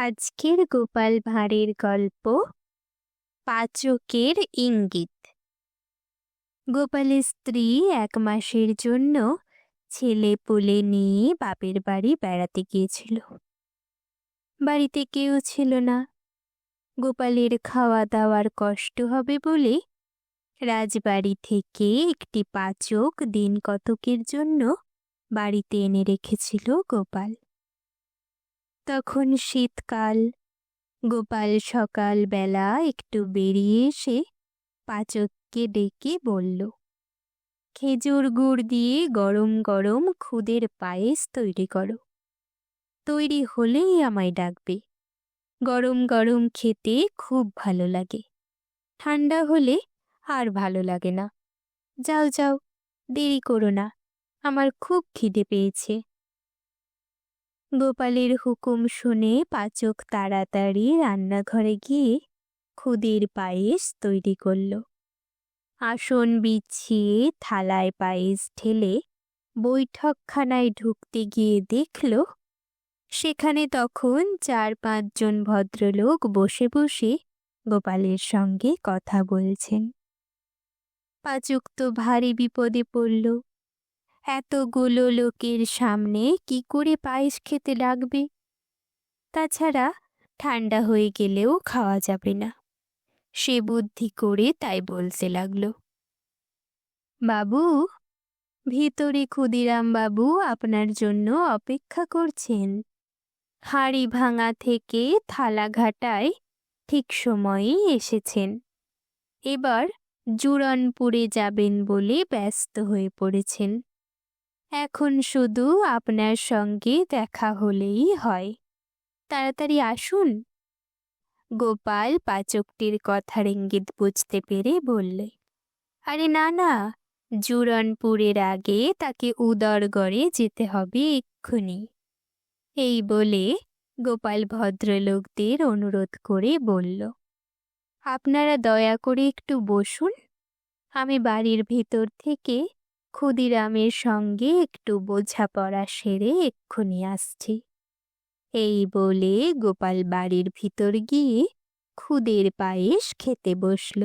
আজকের গোপাল ভাঁড়ের গল্প পাচকের ইঙ্গিত। গোপালের স্ত্রী এক মাসের জন্য ছেলে পুলে নিয়ে বাপের বাড়ি বেড়াতে গিয়েছিল। বাড়িতে কেউ ছিল না। গোপালের খাওয়া দাওয়ার কষ্ট হবে বলে রাজবাড়ি থেকে একটি পাচক দিন কতকের জন্য বাড়িতে এনে রেখেছিল গোপাল। তখন শীতকাল। গোপাল সকাল বেলা একটু বেরিয়ে এসে পাচককে ডেকে বলল, খেজুর গুড় দিয়ে গরম গরম খুদের পায়েস তৈরি করো। তৈরি হলেই আমায় ডাকবে। গরম গরম খেতে খুব ভালো লাগে। ঠান্ডা হলে আর ভালো লাগে না। যাও যাও, দেরি করো না। আমার খুব খিদে পেয়েছে। গোপালের হুকুম শুনে পাচক তাড়াতাড়ি রান্নাঘরে গিয়ে খুদের পায়েস তৈরি করল। আসন বিছিয়ে থালায় পায়েস ঢেলে বৈঠকখানায় ঢুকতে গিয়ে দেখল, সেখানে তখন চার পাঁচজন ভদ্রলোক বসে বসে গোপালের সঙ্গে কথা বলছেন। পাচক তো ভারী বিপদে পড়ল। এতগুলো লোকের সামনে কি করে পায়েস খেতে লাগবে? তাছাড়া ঠান্ডা হয়ে গেলেও খাওয়া যাবে না। সে বুদ্ধি করে তাই বলতে লাগল। বাবু, ভিতরে ক্ষুদিরাম বাবু আপনার জন্য অপেক্ষা করছেন। হাড়ি ভাঙা থেকে থালা ঘাটায় ঠিক সময়েই এসেছেন। এবার জুরনপুরে যাবেন বলে ব্যস্ত হয়ে পড়েছেন। এখন শুধু আপনার সঙ্গে দেখা হলেই হয়। তাড়াতাড়ি আসুন। গোপাল পাচকটির কথার ইঙ্গিত বুঝতে পেরে বললে, আরে না না, জুরনপুরের আগে তাকে উদরগড়ে যেতে হবে এক্ষুনি। এই বলে গোপাল ভদ্রলোকদের অনুরোধ করে বলল, আপনারা দয়া করে একটু বসুন। আমি বাড়ির ভিতর থেকে ক্ষুদিরামের সঙ্গে একটু বোঝাপড়া সেরে এক্ষুনি আসছি। এই বলে গোপাল বাড়ির ভিতর গিয়ে খুদের পায়েস খেতে বসল।